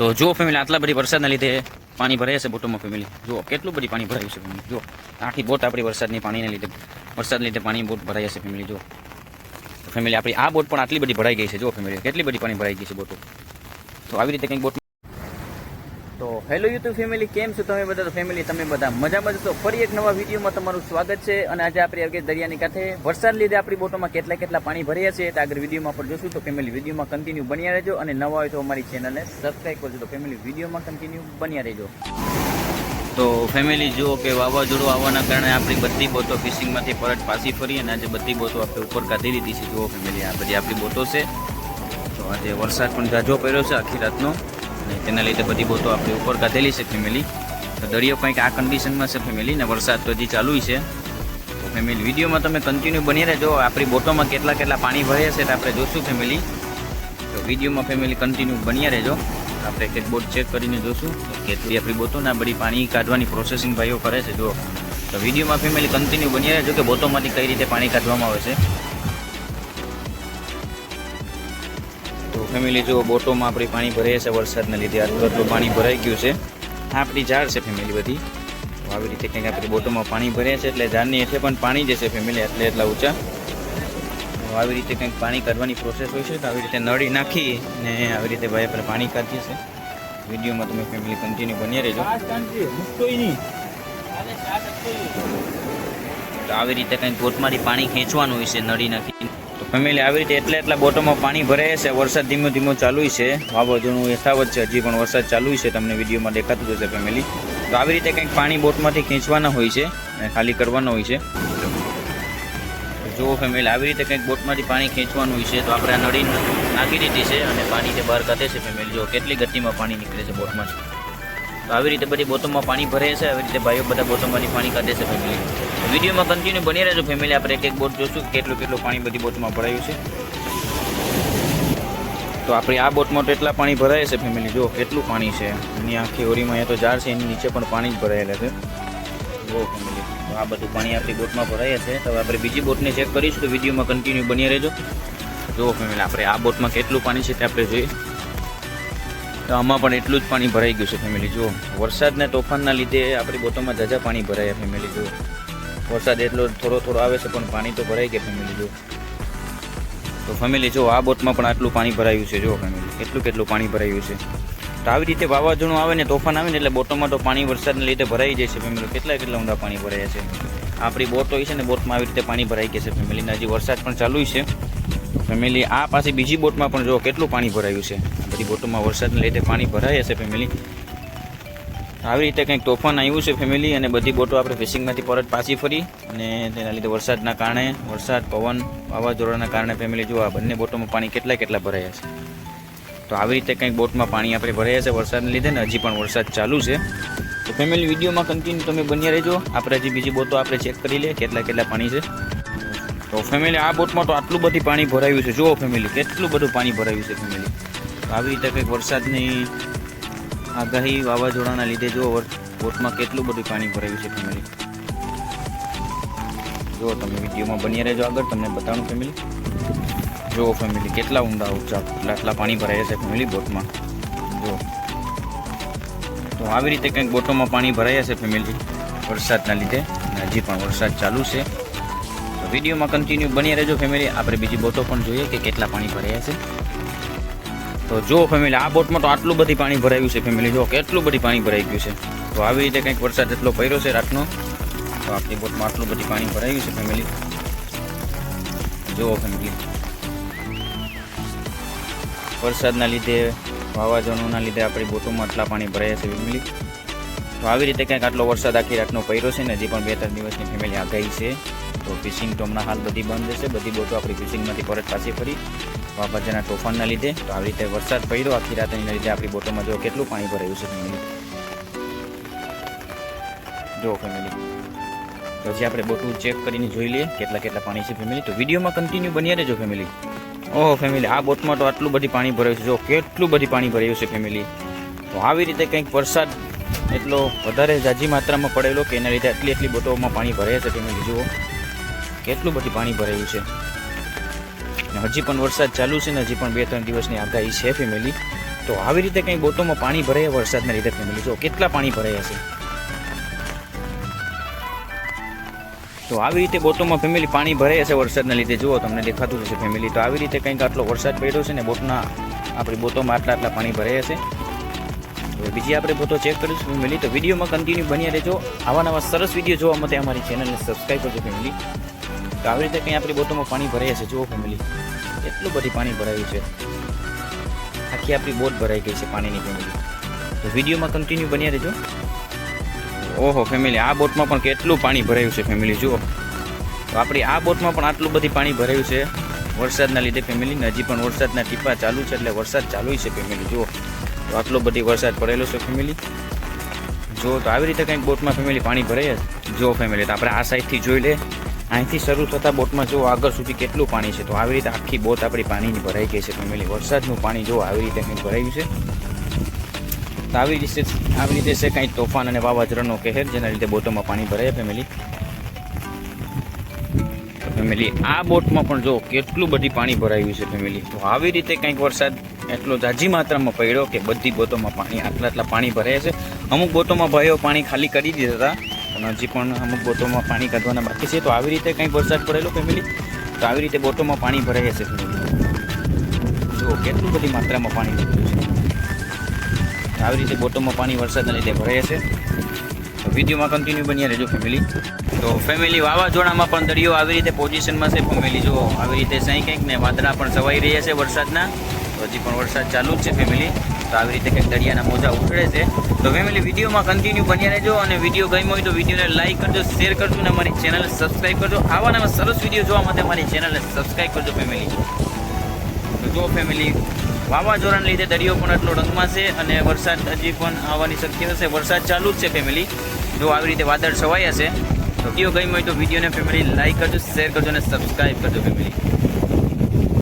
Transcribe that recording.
તો જો ફેમિલી આટલા બધી વરસાદના લીધે પાણી ભરાય છે બોટોમાં ફેમિલી જુઓ, કેટલું બધી પાણી ભરાયું છે ફેમિલી જુઓ, આખી બોટ આપણી વરસાદની પાણીને લીધે, વરસાદને લીધે પાણી બોટ ભરાય છે ફેમિલી જુઓ. ફેમિલી આપણી આ બોટ પણ આટલી બધી ભરાઈ ગઈ છે. જુઓ ફેમિલી કેટલી બધી પાણી ભરાઈ ગઈ છે બોટો. તો આવી રીતે કંઈક બોટ હેલો યુટ્યુબ ફેમિલી કેમ છો તમે બધા? ફેમિલી તમે બધા મજામાં જશો ફરી એક નવા વિડીયોમાં તમારું સ્વાગત છે અને આજે આપણે દરિયાની કાંઠે વરસાદ લીધે આપણી બોટોમાં કેટલા કેટલા પાણી ભર્યા છે તો આગળ વિડીયોમાં પણ જોશું. તો ફેમિલી વિડીયોમાં કન્ટિન્યુ બન્યા રહેજો અને નવા હોય તો અમારી ચેનલને સબસ્ક્રાઈબ કરજો. તો ફેમિલી વિડીયોમાં કન્ટિન્યુ બન્યા રહેજો. તો ફેમિલી જુઓ કે વાવાઝોડું આવવાના કારણે આપણી બધી બોટો ફિશિંગમાંથી પરત પાછી ફરી અને આજે બધી બોટો આપણે ઉપર કાઢી લીધી છે. જુઓ ફેમિલી આ બધી આપણી બોટો છે. તો આજે વરસાદ પણ જાજો પડ્યો છે આખી રાતનો. અને તેના લીધે બધી બોટો આપણે ઉપર કાઢેલી છે ફેમિલી દરિયો કંઈક આ કન્ડિશનમાં છે ફેમિલી ને વરસાદ તો હજી ચાલુ છે. તો ફેમિલી વિડીયોમાં તમે કન્ટિન્યુ બની રહેજો. આપણી બોટોમાં કેટલા કેટલા પાણી ભર્યા છે તે આપણે જોશું ફેમિલી તો વિડીયોમાં ફેમિલી કન્ટિન્યુ બન્યા રહેજો. આપણે એક બોટ ચેક કરીને જોશું કેટલી આપણી બોટોના બધી પાણી કાઢવાની પ્રોસેસિંગ ભાઈઓ કરે છે. જો તો વિડીયોમાં ફેમિલી કન્ટિન્યુ બની રહેજો કે બોટોમાંથી કઈ રીતે પાણી કાઢવામાં આવે છે. ફેમિલી જો બોટોમાં આપણી પાણી ભરાય છે વરસાદના લીધે. આટલું આટલું પાણી ભરાઈ ગયું છે. આપણી ઝાડ છે ફેમિલી બધી. આવી રીતે કંઈક આપણી બોટોમાં પાણી ભરે છે એટલે ઝાડની હેઠે પણ પાણી જશે ફેમિલી એટલે એટલા ઊંચા. આવી રીતે કંઈક પાણી કાઢવાની પ્રોસેસ હોય છે તો આવી રીતે નળી નાખી ને આવી રીતે ભાઈ આપણે પાણી કાઢીએ છે વિડીયોમાં તમે ફેમિલી કન્ટિન્યુ બની રહેજો. તો આવી રીતે કંઈક બોટમાંથી પાણી ખેંચવાનું હોય છે, નળી નાખી તો ફેમિલી આવી રીતે એટલે એટલા બોટોમાં પાણી ભરાય છે. વરસાદ ધીમો ધીમો ચાલુ છે. વાવાઝોડું યથાવત છે. હજી પણ વરસાદ ચાલુ છે. તમને વિડીયોમાં દેખાતું જશે ફેમિલી. તો આવી રીતે કંઈક પાણી બોટમાંથી ખેંચવાના હોય છે અને ખાલી કરવાના હોય છે. જુઓ ફેમિલી, આવી રીતે કંઈક બોટમાંથી પાણી ખેંચવાનું હોય છે. તો આપણે આ નળી નાખી દીધી છે અને પાણી તે બહાર કાઢે છે ફેમિલી. જો કેટલી ગતિમાં પાણી નીકળે છે બોટમાંથી. તો આવી રીતે બધી બોટોમાં પાણી ભરે છે, આવી રીતે ભાઈઓ બધા બોટોમાંથી પાણી કાઢે છે ફેમિલી વિડીયોમાં કન્ટિન્યુ બની રહેજો ફેમિલી આપણે એક એક બોટ જોશું કેટલું કેટલું પાણી બધી બોટમાં ભરાયું છે. તો આપણી આ બોટમાં તો એટલા પાણી ભરાય છે ફેમિલી જો કેટલું પાણી છે. એની આખી ઓરીમાં અહીંયા તો ઝાડ છે, એની નીચે પણ પાણી જ ભરાયેલા છે. જો ફેમિલી તો આ બધું પાણી આપણી બોટમાં ભરાય છે. તો આપણે બીજી બોટને ચેક કરીશું તો વિડીયોમાં કન્ટિન્યુ બની રહેજો. જો ફેમિલી આપણે આ બોટમાં કેટલું પાણી છે તે આપણે જોઈએ. તો આમાં પણ એટલું જ પાણી ભરાઈ ગયું છે ફેમિલી જુઓ, વરસાદને તોફાનના લીધે આપણી બોટોમાં જાજા પાણી ભરાયા ફેમિલી જુઓ. વરસાદ એટલો થોડો થોડો આવે છે, પણ પાણી તો ભરાઈ ગયા ફેમિલી જુઓ. તો ફેમિલી જો આ બોટમાં પણ આટલું પાણી ભરાયું છે જો ફેમિલી એટલું કેટલું પાણી ભરાયું છે. તો આવી રીતે વાવાઝોડું આવે ને તોફાન આવે ને એટલે બોટોમાં તો પાણી વરસાદને લીધે ભરાઈ જાય છે ફેમિલી કેટલા કેટલા ઊંડા પાણી ભરાયા છે. આપણી બોટ હોય છે ને, બોટમાં આવી રીતે પાણી ભરાઈ ગયા છે ફેમિલીને હજી વરસાદ પણ ચાલુ છે. ફેમિલી, આ પાસે બીજી બોટમાં પણ જો કેટલું પાણી ભરાયું છે. બધી બોટોમાં વરસાદને લીધે પાણી ભરાય છે ફેમિલી. આવી રીતે કંઈક તોફાન આવ્યું છે ફેમિલી અને બધી બોટો આપણે ફિશિંગમાંથી પરત પાછી ફરી અને તેના લીધે વરસાદના કારણે, વરસાદ, પવન, વાવાઝોડાના કારણે ફેમિલી, જો આ બંને બોટોમાં પાણી કેટલા કેટલા ભરાયા છે. તો આવી રીતે કંઈક બોટમાં પાણી આપણે ભરાયા છે વરસાદને લીધે ને હજી પણ વરસાદ ચાલુ છે. તો ફેમિલી, વિડીયોમાં કન્ટિન્યુ તમે બન્યા રહેજો. આપણે હજી બીજી બોટો આપણે ચેક કરી લઈએ, કેટલા કેટલા પાણી છે. તો ફેમિલી આ બોટમાં તો આટલું બધી પાણી ભરાયું છે. જુઓ ફેમિલી કેટલું બધું પાણી ભરાયું છે ફેમિલી આવી રીતે કંઈક વરસાદની આગાહી વાવાઝોડાના લીધે જુઓ બોટમાં કેટલું બધું પાણી ભરાયું છે ફેમિલી જુઓ તમે વિડીયોમાં બની રહેજો આગળ, તમને બતાવું ફેમિલી જુઓ ફેમિલી કેટલા ઊંડા ઊંચા એટલા આટલા પાણી ભરાય છે ફેમિલી બોટમાં. જુઓ. તો આવી રીતે કંઈક બોટોમાં પાણી ભરાયા છે ફેમિલી વરસાદના લીધે. હજી પણ વરસાદ ચાલુ છે. વિડીયોમાં કન્ટિન્યુ બની રહેજો ફેમિલી આપણે બીજી બોટો પણ જોઈએ કે કેટલા પાણી ભરાયા છે. તો જો ફેમિલી આ બોટમાં તો આટલું બધી પાણી ભરાયું છે ફેમિલી જો કેટલું બધી પાણી ભરાઈ ગયું છે. તો આવી રીતે કંઈક વરસાદ એટલો પડ્યો છે રાતનો. તો આપણી બોટમાં આટલું બધી પાણી ભરાયું છે ફેમિલી જુઓ ફેમિલી વરસાદના લીધે, વાવાઝોડુંના લીધે આપણી બોટોમાં આટલા પાણી ભરાયા છે ફેમિલી તો આવી રીતે કંઈક આટલો વરસાદ આખી રાતનો પડ્યો છે ને, હજી પણ બે ત્રણ દિવસની ફેમિલી આગાહી છે, તો ફિશિંગ હમણાં હાલ બધી બંધ છે, બધી બોટો આપણી ફિશિંગમાંથી પરત પાછી ફરી, વાવાઝોડાના તોફાનના લીધે, તો આવી રીતે વરસાદ પડ્યો આખી રાતના લીધે આપણી બોટોમાં જો કેટલું પાણી ભરાયું છે ફેમિલી જો ફેમિલી હજી આપણે બોટું ચેક કરીને જોઈ લઈએ કેટલા કેટલા પાણી છે ફેમિલી તો વિડીયોમાં કન્ટિન્યુ બની રહેજો ફેમિલી ઓહો ફેમિલી આ બોટમાં તો આટલું બધી પાણી ભરાયું છે. જો કેટલું બધી પાણી ભરાયું છે ફેમિલી તો આવી રીતે કંઈક વરસાદ એટલો વધારે જાજી માત્રામાં પડેલો કે એના લીધે આટલી એટલી બોટોમાં પાણી ભરે છે તમે જુઓ. કેટલું બધું પાણી ભરાયું છે. હજી પણ વરસાદ ચાલુ છે ને હજી પણ બે ત્રણ દિવસની આગાહી છે ફેમિલી તો તો આવી રીતે કંઈ બોટોમાં પાણી ભરાય વરસાદના લીધે ફેમિલી જો કેટલા પાણી ભરાયા છે. તો આવી રીતે બોટોમાં ફેમિલી પાણી ભરાય છે વરસાદના લીધે? જુઓ, તમને દેખાતું હશે ફેમિલી તો આવી રીતે કંઈક આટલો વરસાદ પડ્યો છે ને બોટના આપણી બોટોમાં આટલા આટલા પાણી ભરાયા છે. તો બીજી આપણે બોટો ચેક કરીશું ફેમિલી તો વિડીયોમાં કન્ટિન્યુ બન્યા રહેજો. આવા નવા સરસ વીડિયો જોવા માટે અમારી ચેનલને સબસ્ક્રાઈબ કરજો ફેમિલી તો આવી રીતે કંઈ આપણી બોટોમાં પાણી ભરાય છે, જુઓ ફેમિલી એટલું બધી પાણી ભરાયું છે. આખી આપણી બોટ ભરાઈ ગઈ છે પાણીની ફેમિલી તો વિડીયોમાં કન્ટિન્યુ બન્યા રહેજો. ઓહો ફેમિલી આ બોટમાં પણ કેટલું પાણી ભરાયું છે ફેમિલી જુઓ. તો આપણી આ બોટમાં પણ આટલું બધી પાણી ભરાયું છે. વરસાદના લીધે ફેમિલી હજી પણ વરસાદના ટીપા ચાલુ છે, એટલે વરસાદ ચાલુ છે ફેમિલી જુઓ. તો આટલો બધી વરસાદ પડેલો છે ફેમિલી જો તો આવી રીતે કંઈક બોટમાં ફેમિલી પાણી ભરાય જ. જો ફેમિલી તો આપણે આ સાઈડથી જોઈ લે. અહીંથી શરૂ થતાં બોટમાં જો આગળ સુધી કેટલું પાણી છે, તો આવી રીતે આખી બોટ આપણી પાણીની ભરાઈ ગઈ છે ફેમિલી વરસાદનું પાણી જો આવી રીતે કંઈક ભરાયું છે, તો આવી રીતે આવી રીતે છે કંઈ તોફાન અને વાવાઝોડાનો કહેર જેના લીધે બોટોમાં પાણી ભરાય ફેમિલી ફેમિલી આ બોટમાં પણ જો કેટલું બધી પાણી ભરાયું છે ફેમિલી તો આવી રીતે કંઈક વરસાદ એટલો જાજી માત્રામાં પડ્યો કે બધી બોટોમાં પાણી, આટલા આટલા પાણી ભરાયા છે. અમુક બોટોમાં ભાઈઓ પાણી ખાલી કરી દીધા હતા, પણ હજી પણ અમુક બોટોમાં પાણી કાઢવાના બાકી છે. તો આવી રીતે કંઈક વરસાદ પડેલો ફેમિલી તો આવી રીતે બોટોમાં પાણી ભરાયા છે ફેમિલી જો કેટલું બધી માત્રામાં પાણી આવી રીતે બોટોમાં પાણી વરસાદના લીધે ભરાયા છે. વિડીયોમાં કન્ટિન્યુ બન્યા રહેજો ફેમિલી તો ફેમિલી વાવાઝોડામાં પણ દરિયો આવી રીતે પોઝિશનમાં છે. ફેમિલી જો આવી રીતે સાંઈ કંઈક ને વાદળા પણ સવાઈ રહ્યા છે વરસાદના, તો હજી પણ વરસાદ ચાલુ જ છે ફેમિલી તો આવી રીતે કંઈક દરિયાના મોજા ઉછળે છે. તો ફેમિલી વિડીયોમાં કન્ટિન્યુ બન્યા રહેજો અને વીડિયો ગમ્યો હોય તો વિડીયોને લાઈક કરજો શેર કરજો અને અમારી ચેનલ સબસ્ક્રાઈબ કરજો. આવા નવા સરસ વીડિયો જોવા માટે અમારી ચેનલને સબસ્ક્રાઈબ કરજો ફેમિલી તો જો ફેમિલી વાવાઝોડાને લીધે દરિયો પણ આટલો રંગમાં છે અને વરસાદ હજી પણ આવવાની શક્યતા છે. વરસાદ ચાલુ જ છે ફેમિલી જો આવી રીતે વાદળ છવાયા તો વીડિયો ગમ્યો હોય તો વિડીયોને ફેમિલી લાઈક કરજો શેર કરજો અને સબસ્ક્રાઈબ કરજો ફેમિલી